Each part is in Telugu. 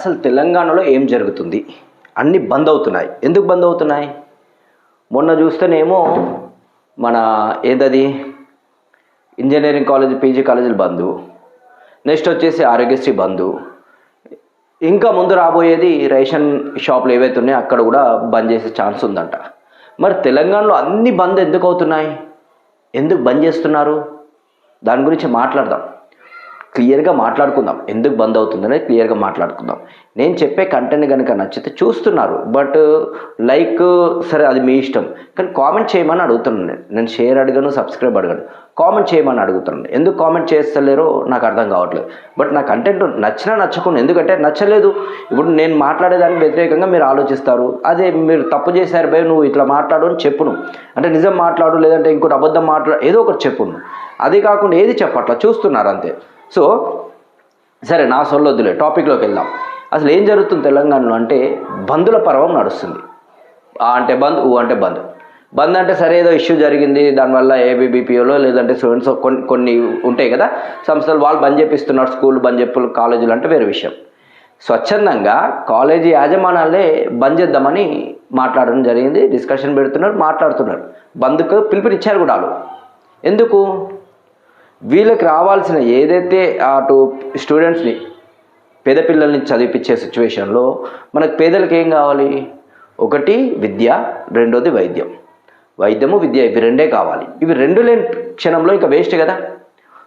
అసలు తెలంగాణలో ఏం జరుగుతుంది? అన్నీ బంద్ అవుతున్నాయి. ఎందుకు బంద్ అవుతున్నాయి? మొన్న చూస్తేనేమో మన ఏదది? ఇంజనీరింగ్ కాలేజ్ పీజీ కాలేజీలు బంద్. నెక్స్ట్ వచ్చేసి ఆరోగ్యశ్రీ బంద్. ఇంకా ముందు రాబోయేది రేషన్ షాపులు ఏవైతే ఉన్నాయో అక్కడ కూడా బంద్ చేసే ఛాన్స్ ఉందంట. మరి తెలంగాణలో అన్ని బంద్ ఎందుకు అవుతున్నాయి? ఎందుకు బంద్ చేస్తున్నారు? దాని గురించి మాట్లాడదాం. క్లియర్గా మాట్లాడుకుందాం. ఎందుకు బంద్ అవుతుందనేది క్లియర్గా మాట్లాడుకుందాం. నేను చెప్పే కంటెంట్ కనుక నచ్చితే చూస్తున్నారు. బట్ లైక్ సరే అది మీ ఇష్టం. కానీ కామెంట్ చేయమని అడుగుతున్నాను నేను. నేను షేర్ అడగను సబ్స్క్రైబ్ అడగను. కామెంట్ చేయమని అడుగుతున్నాను. ఎందుకు కామెంట్ చేస్తలేరో నాకు అర్థం కావట్లేదు. బట్ నా కంటెంట్ నచ్చినా నచ్చకుండా ఎందుకంటే నచ్చలేదు. ఇప్పుడు నేను మాట్లాడేదానికి వ్యతిరేకంగా మీరు ఆలోచిస్తారు. అదే మీరు తప్పు చేశారు భయ నువ్వు ఇట్లా మాట్లాడు అని చెప్పును. అంటే నిజం మాట్లాడు లేదంటే ఇంకోటి అబద్ధం మాట్లాడు ఏదో ఒకటి చెప్పును. అది కాకుండా ఏది చెప్పట్లా? చూస్తున్నారు అంతే. సో సరే నా సొల్లొద్దులే టాపిక్లోకి వెళ్దాం. అసలు ఏం జరుగుతుంది తెలంగాణలో అంటే బంధుల పర్వం నడుస్తుంది. ఆ అంటే బంద్ ఊ అంటే బంద్ బంద్ అంటే సరే ఏదో ఇష్యూ జరిగింది దానివల్ల ఏబీబీపీఓలో లేదంటే స్టూడెంట్స్ కొన్ని కొన్ని ఉంటాయి కదా సంస్థలు వాళ్ళు బంద్ చేపిస్తున్నారు స్కూల్ బంద్ చెప్పు కాలేజీలు అంటే వేరే విషయం. స్వచ్ఛందంగా కాలేజీ యాజమాన్యాలే బంద్ చేద్దామని మాట్లాడడం జరిగింది డిస్కషన్ పెడుతున్నారు మాట్లాడుతున్నారు. బంద్కు పిలుపునిచ్చారు కూడా వాళ్ళు. ఎందుకు? వీళ్ళకి రావాల్సిన ఏదైతే అటు స్టూడెంట్స్ని పేద పిల్లల్ని చదివిపించే సిచ్యువేషన్లో మనకు పేదలకు ఏం కావాలి? ఒకటి విద్య రెండోది వైద్యం. వైద్యము విద్య ఇవి రెండే కావాలి. ఇవి రెండు లేని క్షణంలో ఇంకా వేస్ట్ కదా?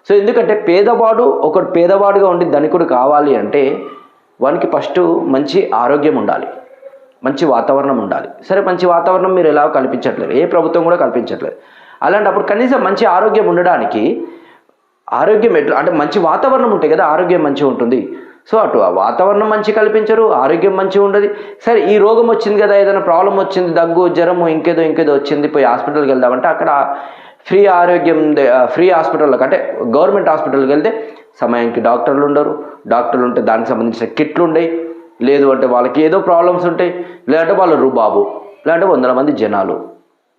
సో ఎందుకంటే పేదవాడు ఒకడు పేదవాడుగా ఉండి ధనికుడు కావాలి అంటే వానికి ఫస్ట్ మంచి ఆరోగ్యం ఉండాలి. మంచి వాతావరణం ఉండాలి. సరే మంచి వాతావరణం మీరు ఎలా కల్పించట్లేదు? ఏ ప్రభుత్వం కూడా కల్పించట్లేదు. అలాంటప్పుడు కనీసం మంచి ఆరోగ్యం ఉండడానికి ఆరోగ్యం ఎట్లా అంటే మంచి వాతావరణం ఉంటాయి కదా ఆరోగ్యం మంచిగా ఉంటుంది. సో అటు ఆ వాతావరణం మంచి కల్పించరు ఆరోగ్యం మంచిగా ఉండదు. సరే ఈ రోగం వచ్చింది కదా ఏదైనా ప్రాబ్లం వచ్చింది దగ్గు జ్వరము ఇంకేదో ఇంకేదో వచ్చింది పోయి హాస్పిటల్కి వెళ్దామంటే అక్కడ ఫ్రీ ఆరోగ్యం ఫ్రీ హాస్పిటల్లోకి అంటే గవర్నమెంట్ హాస్పిటల్కి వెళ్తే సమయానికి డాక్టర్లు ఉండరు. డాక్టర్లు ఉంటే దానికి సంబంధించిన కిట్లు ఉండయి. లేదు అంటే వాళ్ళకి ఏదో ప్రాబ్లమ్స్ ఉంటాయి. లేదంటే వాళ్ళు రుబాబు లేదంటే వందల మంది జనాలు.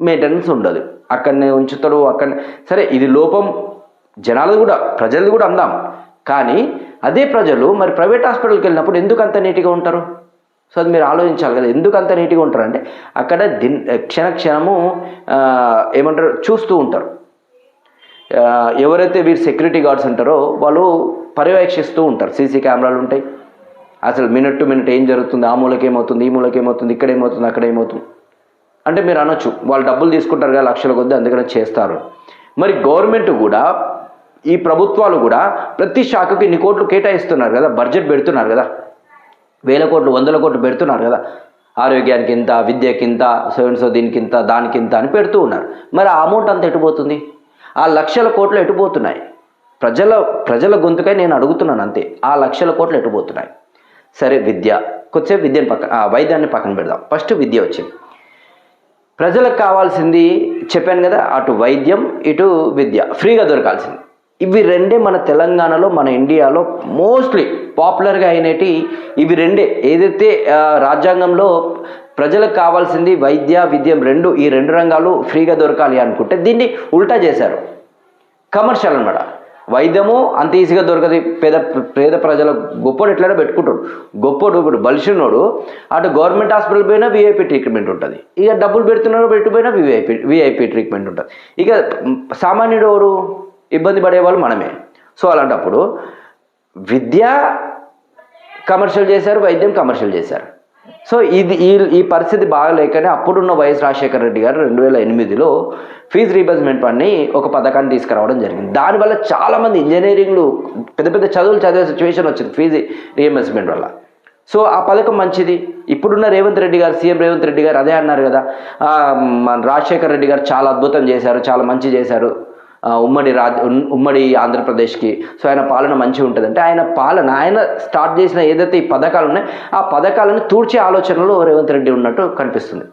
మెయింటెనెన్స్ ఉండదు. అక్కడనే ఉంచుతారు అక్కడనే. సరే ఇది లోపం. జనాలు కూడా ప్రజలు కూడా అందాం. కానీ అదే ప్రజలు మరి ప్రైవేట్ హాస్పిటల్కి వెళ్ళినప్పుడు ఎందుకు అంత నీట్గా ఉంటారు? సో అది మీరు ఆలోచించాలి కదా ఎందుకు అంత నీట్గా ఉంటారంటే అక్కడ దిన్ క్షణ క్షణము ఏమంటారు చూస్తూ ఉంటారు. ఎవరైతే వీరు సెక్యూరిటీ గార్డ్స్ ఉంటారో వాళ్ళు పర్యవేక్షిస్తూ ఉంటారు. సీసీ కెమెరాలు ఉంటాయి. అసలు మినిట్ టు మినిట్ ఏం జరుగుతుంది? ఆ మూలకి ఏమవుతుంది? ఈ మూలకి ఏమవుతుంది? ఇక్కడ ఏమవుతుంది? అక్కడ ఏమవుతుంది? అంటే మీరు అనొచ్చు వాళ్ళు డబ్బులు తీసుకుంటారు కదా లక్షల కొద్ది అందుకనే చేస్తారు. మరి గవర్నమెంట్ కూడా ఈ ప్రభుత్వాలు కూడా ప్రతి శాఖకు ఇన్ని కోట్లు కేటాయిస్తున్నారు కదా బడ్జెట్ పెడుతున్నారు కదా. వేల కోట్లు వందల కోట్లు పెడుతున్నారు కదా. ఆరోగ్యానికి ఇంత విద్యకి ఇంత సో దీనికి ఇంత దానికి ఇంత అని పెడుతూ ఉన్నారు. మరి ఆ అమౌంట్ అంత ఎటుపోతుంది ఆ లక్షల కోట్లు ఎటుపోతున్నాయి ప్రజల ప్రజల గొంతుకై నేను అడుగుతున్నాను అంతే. ఆ లక్షల కోట్లు ఎటుపోతున్నాయి సరే విద్య. కొద్దిసేపు విద్యను పక్కన ఆ, వైద్యాన్ని పక్కన పెడదాం. ఫస్ట్ విద్య వచ్చింది. ప్రజలకు కావాల్సింది చెప్పాను కదా అటు వైద్యం ఇటు విద్య. ఫ్రీగా దొరకాల్సింది. ఇవి రెండే మన తెలంగాణలో మన ఇండియాలో మోస్ట్లీ పాపులర్గా అయినటి ఇవి రెండే. ఏదైతే రాజ్యాంగంలో ప్రజలకు కావాల్సింది వైద్య విద్యం రెండు ఈ రెండు రంగాలు ఫ్రీగా దొరకాలి అనుకుంటే దీన్ని ఉల్టా చేశారు. కమర్షియల్ అనమాట వైద్యము అంత ఈజీగా దొరకదు. పేద పేద ప్రజల గొప్పోడు ఎట్లైనా పెట్టుకుంటాడు గొప్పోడు ఇప్పుడు బలిసినోడు అటు గవర్నమెంట్ హాస్పిటల్ పోయినా వీఐపీ ట్రీట్మెంట్ ఉంటుంది. ఇక డబ్బులు పెడుతున్నాడు పెట్టుపోయినా వీఐపీ వీఐపీ ట్రీట్మెంట్ ఉంటుంది. ఇక సామాన్యుడు ఎవరు? ఇబ్బంది పడేవాళ్ళు మనమే. సో అలాంటప్పుడు విద్య కమర్షియల్ చేశారు వైద్యం కమర్షియల్ చేశారు. సో ఇది ఈ ఈ పరిస్థితి బాగలేకనే అప్పుడున్న వైఎస్ రాజశేఖర రెడ్డి గారు రెండు వేల ఎనిమిదిలో ఫీజు రీబర్స్మెంట్ అని ఒక పథకాన్ని తీసుకురావడం జరిగింది. దానివల్ల చాలామంది ఇంజనీరింగ్లు పెద్ద పెద్ద చదువులు చదివే సిచ్యువేషన్ వచ్చింది ఫీజు రీఎంబర్స్మెంట్ వల్ల. సో ఆ పథకం మంచిది. ఇప్పుడున్న రేవంత్ రెడ్డి గారు సీఎం రేవంత్ రెడ్డి గారు అదే అన్నారు కదా. మన రాజశేఖర రెడ్డి గారు చాలా అద్భుతం చేశారు చాలా మంచి చేశారు. ఉమ్మడి రాజ్ ఉమ్మడి ఆంధ్రప్రదేశ్కి. సో ఆయన పాలన మంచిగా ఉంటుంది. అంటే ఆయన పాలన ఆయన స్టార్ట్ చేసిన ఏదైతే ఈ పథకాలు ఉన్నాయో ఆ పథకాలను తూర్చే ఆలోచనలో రేవంత్ రెడ్డి ఉన్నట్టు కనిపిస్తుంది.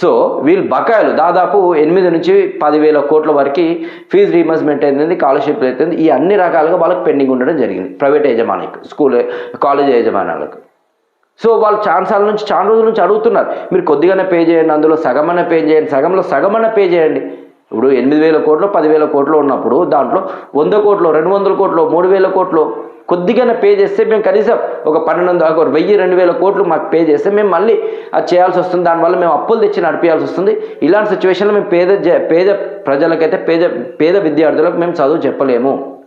సో వీళ్ళు బకాయిలు దాదాపు ఎనిమిది నుంచి పదివేల కోట్ల వరకు ఫీజు రీమర్స్మెంట్ అయింది స్కాలర్షిప్ అవుతుంది ఈ అన్ని రకాలుగా వాళ్ళకి పెండింగ్ ఉండడం జరిగింది ప్రైవేట్ యజమానికి స్కూల్ కాలేజ్ యజమానులకు. సో వాళ్ళు ఛాన్సాల నుంచి చాలా రోజుల నుంచి అడుగుతున్నారు మీరు కొద్దిగానే పే చేయండి అందులో సగమన పే చేయండి సగంలో సగమన పే చేయండి. ఇప్పుడు ఎనిమిది వేల కోట్లు పదివేల కోట్లు ఉన్నప్పుడు దాంట్లో వంద కోట్లు రెండు వందల కోట్లు మూడు వేల కోట్లు కొద్దిగానే పే చేస్తే మేము కనీసం ఒక పన్నెండు వందల వెయ్యి రెండు వేల కోట్లు మాకు పే చేస్తే మేము మళ్ళీ అది చేయాల్సి వస్తుంది. దానివల్ల మేము అప్పులు తెచ్చి నడిపించాల్సి వస్తుంది. ఇలాంటి సిచ్యువేషన్లో మేము పేద జ- పేద ప్రజలకైతే పేద పేద విద్యార్థులకు మేము చదువు చెప్పలేము.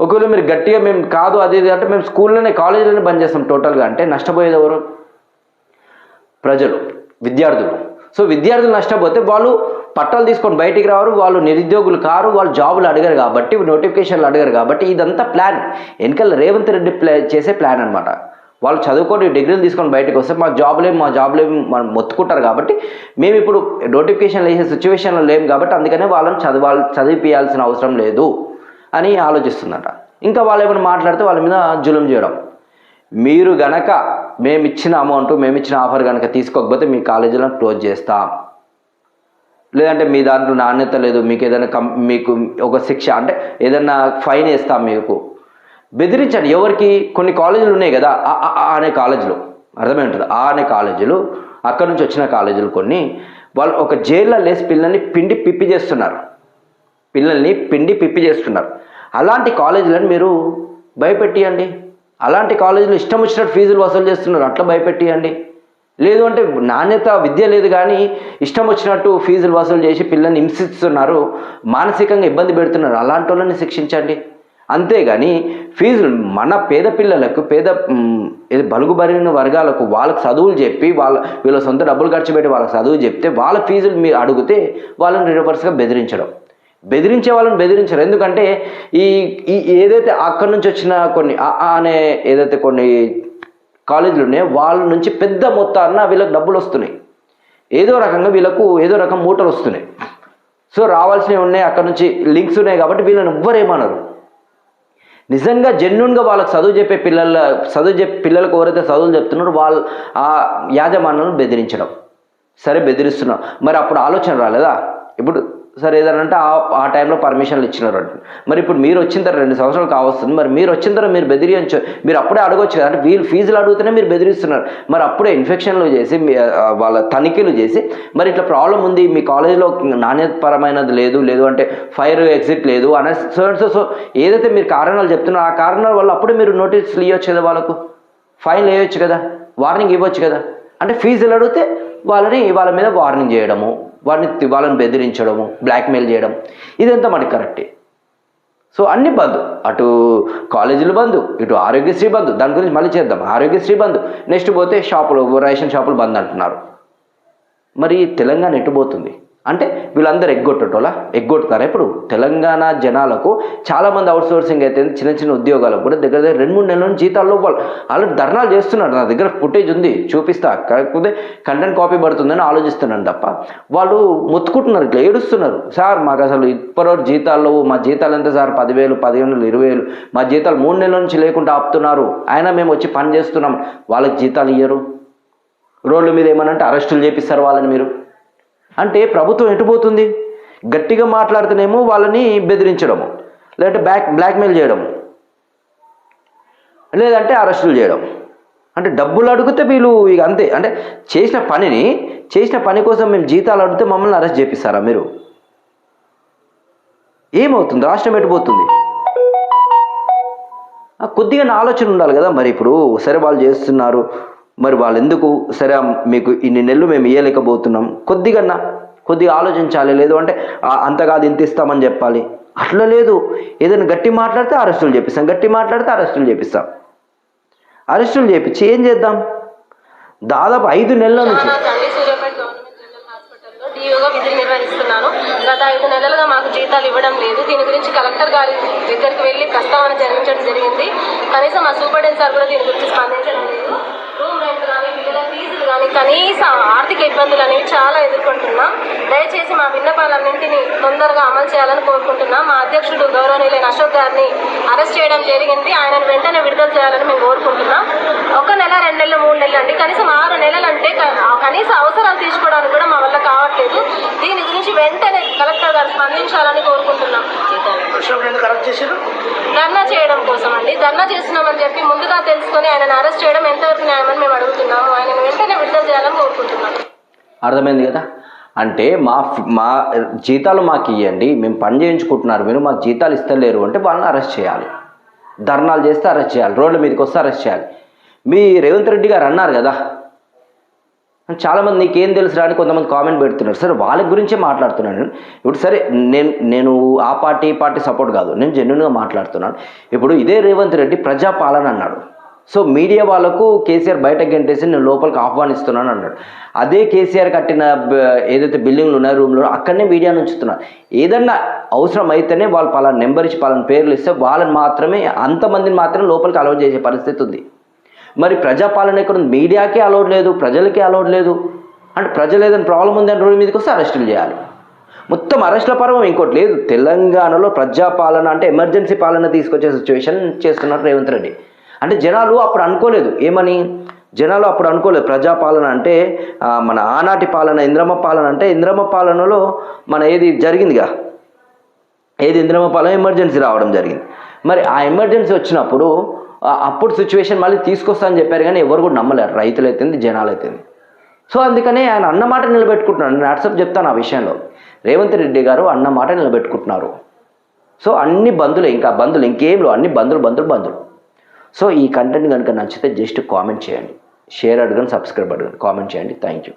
ఒకవేళ మీరు గట్టిగా మేము కాదు అది ఇది అంటే మేము స్కూల్లోనే కాలేజీలోనే బంద్ చేస్తాం టోటల్గా. అంటే నష్టపోయేది ఎవరు? ప్రజలు విద్యార్థులు. సో విద్యార్థులు నష్టపోతే వాళ్ళు పట్టాలు తీసుకొని బయటికి రారు వాళ్ళు నిరుద్యోగులు కారు వాళ్ళు జాబులు అడగరు కాబట్టి నోటిఫికేషన్లు అడగరు కాబట్టి ఇదంతా ప్లాన్. వెనకాల రేవంత్ రెడ్డి ప్లా చేసే ప్లాన్ అనమాట వాళ్ళు చదువుకొని డిగ్రీలు తీసుకొని బయటకు వస్తే మా జాబులేం మా జాబులేం మనం మొత్తుకుంటారు కాబట్టి మేము ఇప్పుడు నోటిఫికేషన్లు వేసే సిచ్యువేషన్లో లేము కాబట్టి అందుకనే వాళ్ళని చదివా చదివిపియాల్సిన అవసరం లేదు అని ఆలోచిస్తుందట ఇంకా వాళ్ళు ఏమైనా మాట్లాడితే వాళ్ళ మీద జులుం చేయడం. మీరు గనక మేము ఇచ్చిన అమౌంట్ మేము ఇచ్చిన ఆఫర్ కనుక తీసుకోకపోతే మీ కాలేజీలో క్లోజ్ చేస్తాం. లేదంటే మీ దాంట్లో నాణ్యత లేదు మీకు ఏదైనా కం మీకు ఒక శిక్ష అంటే ఏదైనా ఫైన్ వేస్తాం మీకు. బెదిరించండి ఎవరికి? కొన్ని కాలేజీలు ఉన్నాయి కదా ఆ ఆ- అనే కాలేజీలు. అర్థమై ఉంటుంది? ఆ అనే కాలేజీలు అక్కడ నుంచి వచ్చిన కాలేజీలు కొన్ని వాళ్ళు ఒక జైల్లో లేసి పిల్లల్ని పిండి పిప్పి చేస్తున్నారు. పిల్లల్ని పిండి పిప్పి చేస్తున్నారు. అలాంటి కాలేజీలను మీరు భయపెట్టియండి. అలాంటి కాలేజీలు ఇష్టం వచ్చినట్టు ఫీజులు వసూలు చేస్తున్నారు. అట్లా భయపెట్టియండి. లేదు అంటే నాణ్యత విద్య లేదు కానీ ఇష్టం వచ్చినట్టు ఫీజులు వసూలు చేసి పిల్లల్ని హింసిస్తున్నారు. మానసికంగా ఇబ్బంది పెడుతున్నారు. అలాంటి వాళ్ళని శిక్షించండి. అంతేగాని ఫీజులు మన పేద పిల్లలకు పేద మ్, బలుగు బరిగిన వర్గాలకు వాళ్ళకి చదువులు చెప్పి వాళ్ళ వీళ్ళ సొంత డబ్బులు ఖర్చు పెట్టి వాళ్ళకి చదువు చెప్తే వాళ్ళ ఫీజులు మీరు అడిగితే వాళ్ళని రివర్స్గా బెదిరించడం. బెదిరించే వాళ్ళని బెదిరించరు. ఎందుకంటే ఈ ఈ ఏదైతే అక్కడి నుంచి వచ్చిన కొన్ని అనే ఏదైతే కొన్ని కాలేజీలు ఉన్నాయో వాళ్ళ నుంచి పెద్ద మొత్తాన్న వీళ్ళకి డబ్బులు వస్తున్నాయి. ఏదో రకంగా వీళ్ళకు ఏదో రకం మూటలు వస్తున్నాయి. సో రావాల్సినవి ఉన్నాయి అక్కడ నుంచి లింక్స్ ఉన్నాయి కాబట్టి వీళ్ళని ఎవ్వరేమనరు నిజంగా జెన్యున్గా వాళ్ళకి చదువు చెప్పే పిల్లల చదువు చెప్పే పిల్లలకు ఎవరైతే చదువులు చెప్తున్నారో వాళ్ళు ఆ యాజమాన్యాలను బెదిరించడం. సరే బెదిరిస్తున్నాం. మరి అప్పుడు ఆలోచన రాలేదా? ఇప్పుడు సరే ఏదైనా అంటే ఆ ఆ టైంలో పర్మిషన్లు ఇచ్చినారు అంటే మరి ఇప్పుడు మీరు వచ్చిన తర్వాత రెండు సంవత్సరాలు కావస్తుంది. మరి మీరు వచ్చిన తర్వాత మీరు బెదిరించు మీరు అప్పుడే అడగొచ్చు కదా. అంటే వీళ్ళు ఫీజులు అడుగుతూనే మీరు బెదిరిస్తున్నారు. మరి అప్పుడే ఇన్ఫెక్షన్లు చేసి మీ వాళ్ళ తనిఖీలు చేసి మరి ఇట్లా ప్రాబ్లం ఉంది మీ కాలేజీలో నాణ్యతపరమైనది లేదు లేదు అంటే ఫైర్ ఎగ్జిట్ లేదు అనే సో సో ఏదైతే మీరు కారణాలు చెప్తున్నారో ఆ కారణాల వల్ల అప్పుడే మీరు నోటీసులు ఇవ్వచ్చు కదా వాళ్ళకు? ఫైన్ వేయొచ్చు కదా? వార్నింగ్ ఇవ్వచ్చు కదా? అంటే ఫీజులు అడిగితే వాళ్ళని వాళ్ళ మీద వార్నింగ్ చేయడము. వారిని వాళ్ళని బెదిరించడము బ్లాక్మెయిల్ చేయడం ఇదంతా మనకి కరెక్టే సో అన్ని బంద్. అటు కాలేజీలు బంద్ ఇటు ఆరోగ్యశ్రీ బంద్. దాని గురించి మళ్ళీ చేద్దాం. ఆరోగ్యశ్రీ బంద్. నెక్స్ట్ పోతే షాపులు రేషన్ షాపులు బంద్ అంటున్నారు. మరి తెలంగాణ ఎట్టుపోతుంది అంటే వీళ్ళందరూ ఎగ్గొట్టేటోలా ఎగ్గొట్టుతారా ఇప్పుడు తెలంగాణ జనాలకు చాలామంది అవుట్ సోర్సింగ్ అయితే చిన్న చిన్న ఉద్యోగాలకు కూడా దగ్గర దగ్గర రెండు మూడు నెలల నుంచి జీతాల్లో వాళ్ళు వాళ్ళు ధర్నాలు చేస్తున్నారు. నా దగ్గర ఫుటేజ్ ఉంది. చూపిస్తా. కాకపోతే కంటెంట్ కాపీ పడుతుందని ఆలోచిస్తున్నాను తప్ప వాళ్ళు మొత్తుకుంటున్నారు. ఇట్లా ఏడుస్తున్నారు. సార్ మాకు అసలు ఇప్పటివరకు జీతాల్లో మా జీతాలు ఎంత సార్? పదివేలు పదిహేను వేలు ఇరవై వేలు. మా జీతాలు మూడు నెలల నుంచి లేకుండా ఆపుతున్నారు. అయినా మేము వచ్చి పని చేస్తున్నాం. వాళ్ళకి జీతాలు ఇయ్యరు. రోడ్ల మీద ఏమనంటే అరెస్టులు చేపిస్తారు వాళ్ళని మీరు. అంటే ప్రభుత్వం ఎటుపోతుంది గట్టిగా మాట్లాడితేనేమో వాళ్ళని బెదిరించడము లేదంటే బ్యాక్ బ్లాక్మెయిల్ చేయడము లేదంటే అరెస్టులు చేయడం. అంటే డబ్బులు అడిగితే వీళ్ళు ఇక అంతే. అంటే చేసిన పనిని చేసిన పని కోసం మేము జీతాలు అడిగితే మమ్మల్ని అరెస్ట్ చేపిస్తారా మీరు? ఏమవుతుంది? రాష్ట్రం ఎటుపోతుంది కొద్దిగా నా ఆలోచన ఉండాలి కదా మరి ఇప్పుడు. సరే వాళ్ళు చేస్తున్నారు. మరి వాళ్ళు ఎందుకు సరే మీకు ఇన్ని నెలలు మేము ఇవ్వలేకపోతున్నాం కొద్దిగా కొద్దిగా ఆలోచించాలి. లేదు అంటే "ఆ, అంత కాదు ఇంత ఇస్తామని చెప్పాలి. అట్లా లేదు. ఏదైనా గట్టి మాట్లాడితే అరెస్టులు చేపిస్తాం. గట్టి మాట్లాడితే అరెస్టులు చేపిస్తాం. అరెస్టులు చేపించి ఏం చేద్దాం? దాదాపు ఐదు నెలల నుంచి డిఓగా విధులు నిర్వహిస్తున్నాను. గత ఐదు నెలలుగా మాకు జీతాలు ఇవ్వడం లేదు. దీని గురించి కలెక్టర్ గారి దగ్గరికి వెళ్ళి ప్రస్తావన జరిగించడం జరిగింది. కనీసం మా సూపరింటెండెంట్ సార్ కూడా దీని గురించి స్పందించడం లేదు రూమ్ రెంట్ కానీ పిల్లల ఫీజులు కానీ కనీస ఆర్థిక ఇబ్బందులు అనేవి చాలా ఎదుర్కొంటున్నాం. దయచేసి మా విన్నపాలన్నింటినీ తొందరగా అమలు చేయాలని కోరుకుంటున్నాం. మా అధ్యక్షుడు గౌరవనీయులైన అశోక్ గారిని అరెస్ట్ చేయడం జరిగింది. ఆయనను వెంటనే విడుదల చేయాలని మేము కోరుకుంటున్నాం. ఒక నెల రెండు నెలలు మూడు నెలలు అండి. కనీసం ఆరు నెలలు అంటే కనీస అవసరాలు తీసుకోవడానికి కూడా మా వల్ల కావట్లేదు. దీని గురించి వెంటనే కలెక్టర్ గారు స్పందించాలని కోరుకుంటున్నాం. ధర్నా చేయడం కోసం అండి ధర్నా చేస్తున్నామని చెప్పి ముందుగా తెలుసుకొని ఆయనను అరెస్ట్ చేయడం ఎంతవరకు న్యాయమని మేము అడుగుతున్నాము. ఆయనను వెంటనే విడుదల చేయాలని అర్థమైంది కదా? అంటే మా మా జీతాలు మాకు ఇవ్వండి మేము పని చేయించుకుంటున్నారు మీరు మాకు జీతాలు ఇస్తలేరు అంటే వాళ్ళని అరెస్ట్ చేయాలి. ధర్నాలు చేస్తే అరెస్ట్ చేయాలి రోడ్ల మీదకి వస్తే అరెస్ట్ చేయాలి. మీ రేవంత్ రెడ్డి గారు అన్నారు కదా? చాలామంది నీకేం తెలుసు అని కొంతమంది కామెంట్ పెడుతున్నారు. సరే వాళ్ళ గురించే మాట్లాడుతున్నాను నేను. ఇప్పుడు సరే నేను నేను ఆ పార్టీ పార్టీ సపోర్ట్ కాదు. నేను జెన్యున్గా మాట్లాడుతున్నాను. ఇప్పుడు ఇదే రేవంత్ రెడ్డి ప్రజాపాలన అన్నాడు. సో మీడియా వాళ్ళకు కేసీఆర్ బయట గంటేసి నేను లోపలికి ఆహ్వానిస్తున్నాను అన్నాడు. అదే కేసీఆర్ కట్టిన ఏదైతే బిల్డింగ్లు ఉన్నాయో రూమ్లో అక్కడనే మీడియాను ఉంచుతున్నారు ఏదన్నా అవసరం అయితేనే వాళ్ళు పలానా నెంబర్ ఇచ్చి పలానా పేర్లు ఇస్తే వాళ్ళని మాత్రమే అంతమందిని మాత్రమే లోపలికి అలౌట్ చేసే పరిస్థితి ఉంది. మరి ప్రజాపాలన ఎక్కడ ఉంది? మీడియాకే అలౌడ్ లేదు ప్రజలకే అలౌడ్ లేదు. అంటే ప్రజలు ఏదైనా ప్రాబ్లం ఉంది అంటే రోడ్డు మీదకి వస్తే అరెస్టులు చేయాలి. మొత్తం అరెస్టుల పర్వం ఇంకోటి లేదు. తెలంగాణలో ప్రజాపాలన అంటే ఎమర్జెన్సీ పాలన తీసుకొచ్చే సిచ్యువేషన్ చేస్తున్నారు రేవంత్ రెడ్డి. అంటే జనాలు అప్పుడు అనుకోలేదు. ఏమని? జనాలు అప్పుడు అనుకోలేదు. ప్రజాపాలన అంటే మన ఆనాటి పాలన ఇంద్రమ్మ పాలన అంటే ఇంద్రమ్మ పాలనలో మన ఏది జరిగిందిగా? ఏది ఇంద్రమ్మ పాలన? ఎమర్జెన్సీ రావడం జరిగింది. మరి ఆ ఎమర్జెన్సీ వచ్చినప్పుడు అప్పుడు సిచ్యువేషన్ మళ్ళీ తీసుకొస్తా అని చెప్పారు కానీ ఎవరు కూడా నమ్మలేరు. రైతులు అయితేంది జనాలు అయితేంది. సో అందుకనే ఆయన అన్నమాట నిలబెట్టుకుంటున్నాను నిలబెట్టుకుంటున్నాడు నేను వాట్సాప్ చెప్తాను ఆ విషయంలో. రేవంత్ రెడ్డి గారు అన్నమాట నిలబెట్టుకుంటున్నారు. సో అన్ని బంధులే ఇంకా బంధులు ఇంకేం లేవు. అన్ని బంధులు బంధులు బంధులు సో ఈ కంటెంట్ కనుక నచ్చితే జస్ట్ కామెంట్ చేయండి. షేర్ అడగండి సబ్స్క్రైబ్ అడగండి కామెంట్ చేయండి. Thank you